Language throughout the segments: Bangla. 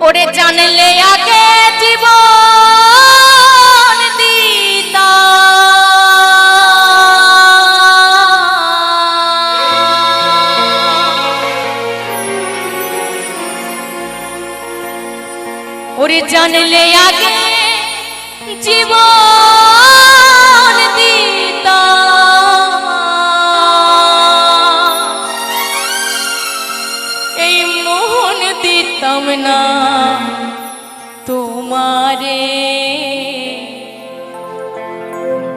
ওরে জানলে আগে জীবন দিতা ওরে জানলে আগে জীবন তোমারে।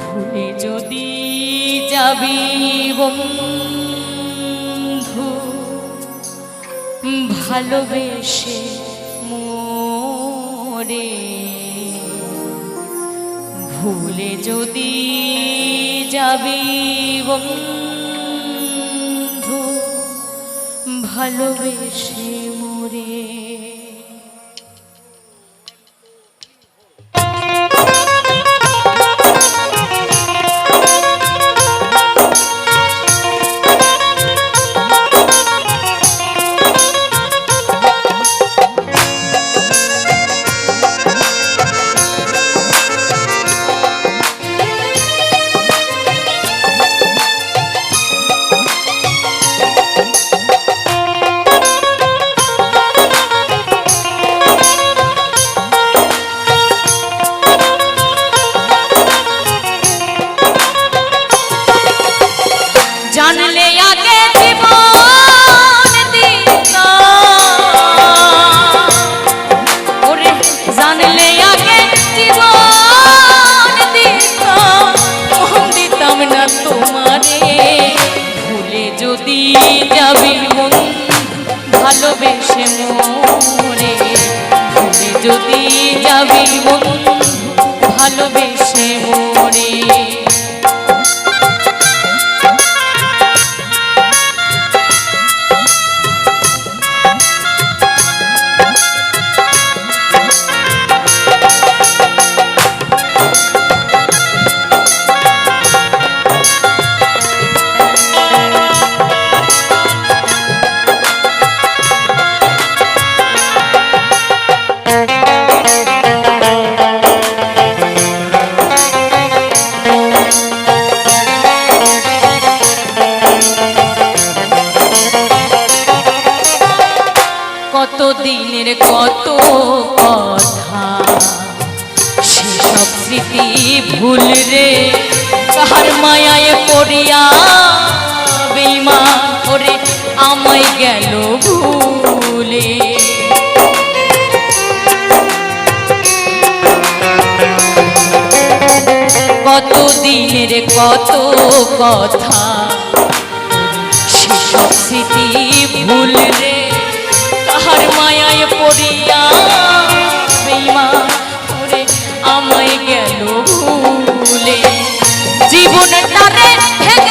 ভুলে যদি যাবি বন্ধু ভালোবেসে মোরে। ভুলে যদি যাবি বন্ধু ভালোবেসে মোরে। কত কথা। সেসব স্মৃতি ভুল রে। কাহার মায়ায় পড়িয়া বেমা করে আমায় গেল ভুলে। কত দিনের কত কথা, সেসব স্মৃতি ভুল রে। মায়ায় পড়িয়া বেমা করে আমায় গেল ভুলে। ভেঙে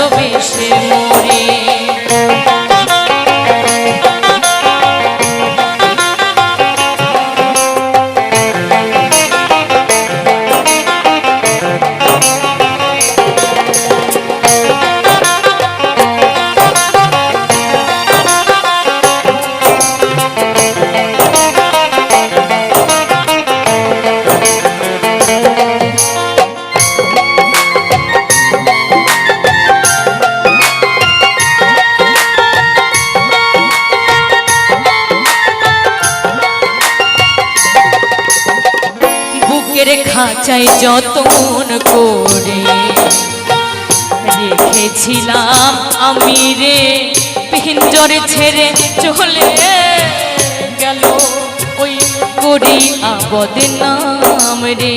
ভালোবেসে মোরে। খাঁচায় যতন করে। রেখেছিলাম আমি রে পিঞ্জরে ছেড়ে চলে গেল। ওই করি আবদ নাম রে।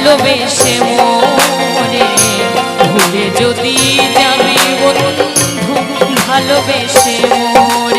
ভালোবেসে মরে ভুলে যদি যাবি বন্ধু ভালোবেসে মরে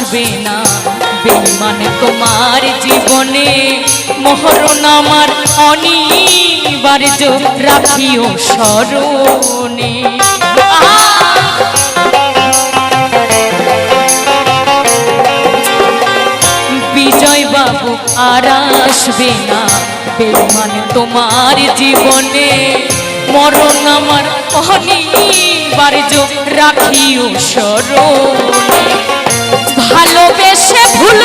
আসবে না। বেমান তোমার জীবনে মহরণ আমার অনিবার্য রাখিও স্মরণে! বিজয় বাবু আর আসবে না। বেমান তোমার জীবনে মরণ আমার অনিবার্য রাখিও স্মরণে। ভালোবেসে ভুল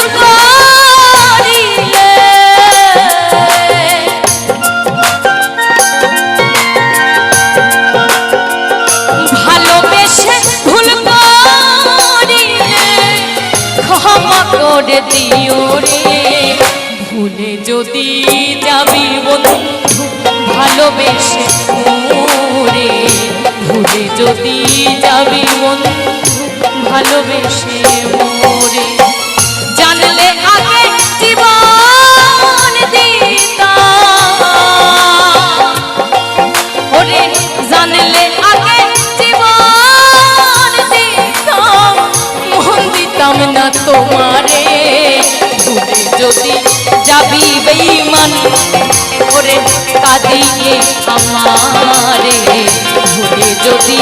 ভালোবেসে ভুল করিলে, ক্ষমা করে দিও রে। ভুলে যদি যাবি বন্ধু, ভালোবেসে মোরে ভুলে যদি যাবি বন্ধু, ভালোবেসে যদি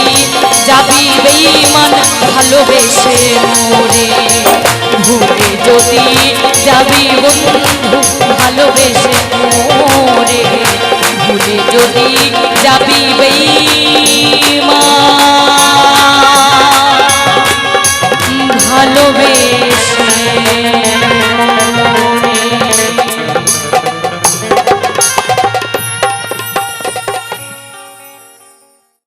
যাবি বেইমান ভালোবেসে মোরে ভুলে যদি যাবি বন্ধু ভালোবেসে মোরে ভুলে যদি যাবি বেই